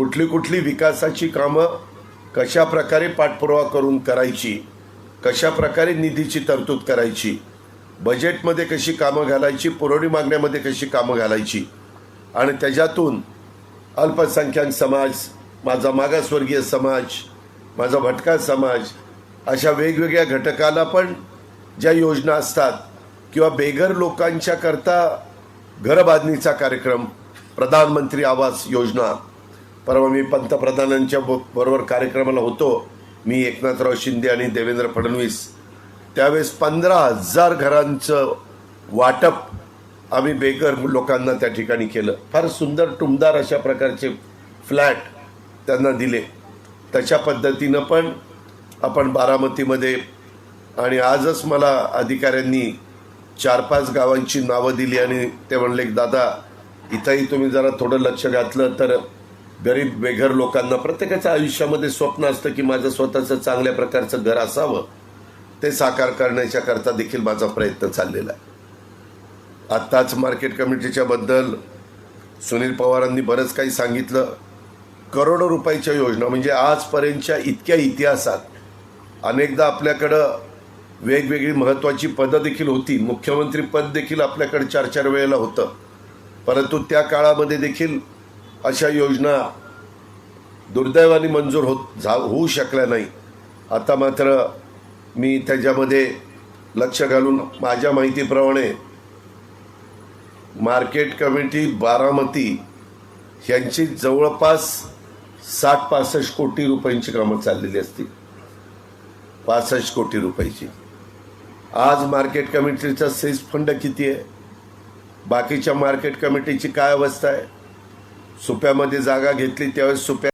कुठली कुठली विकासाची कामं कशा प्रकारे पाठपुरावा करून करायची कशा प्रकारे निधीची तरतूद करायची बजेटमध्ये कशी कामं घालायची पुरवणी मागण्यामध्ये कशी कामं घालायची आणि त्याच्यातून अल्पसंख्याक समाज माझा मागासवर्गीय समाज माझा भटका समाज अशा वेगवेगळ्या घटकाला पण ज्या योजना असतात किंवा बेघर लोकांच्या करता घरबांधणीचा कार्यक्रम प्रधानमंत्री आवास योजना परवा मी पंतप्रधानांच्या बरोबर कार्यक्रमाला होतो. मी एकनाथराव शिंदे आणि देवेंद्र फडणवीस. त्यावेळेस पंधरा हजार घरांचं वाटप आम्ही बेघर लोकांना त्या ठिकाणी केलं. फार सुंदर टुमदार अशा प्रकारचे फ्लॅट त्यांना दिले. तशा पद्धतीनं पण आपण बारामतीमध्ये आणि आजच मला अधिकाऱ्यांनी चार पाच गावांची नावं दिली आणि ते म्हणले दादा इथंही तुम्ही जरा थोडं लक्ष घातलं तर गरीब बेघर लोकांना प्रत्येकाच्या आयुष्यामध्ये स्वप्न असतं की माझं स्वतःचं चांगल्या प्रकारचं घर असावं. ते साकार करण्याच्या करता देखील माझा प्रयत्न चाललेला आहे. आत्ताच मार्केट कमिटीच्या बद्दल सुनील पवारांनी बरंच काही सांगितलं. करोडो रुपयाच्या योजना म्हणजे आजपर्यंतच्या इतक्या इतिहासात अनेकदा आपल्याकडं वेगवेगळी महत्त्वाची पदं देखील होती. मुख्यमंत्री पद देखील आपल्याकडे चार चार वेळेला होतं. परंतु त्या काळामध्ये देखील अशा योजना दुर्दैवाने मंजूर होत झा होऊ शकल्या नाही. आता मात्र मी त्याच्यामध्ये लक्ष घालून माझ्या माहितीप्रमाणे मार्केट कमिटी बारामती यांची जवळपास साठ पासष्ट कोटी रुपयांची कामं चाललेली असतील. पासष्ट कोटी रुपयाची. आज मार्केट कमिटीचा सेस फंड किती आहे? बाकीच्या मार्केट कमिटीची काय अवस्था आहे? सुप्यामध्ये जागा घेतली त्यावेळेस सुप्या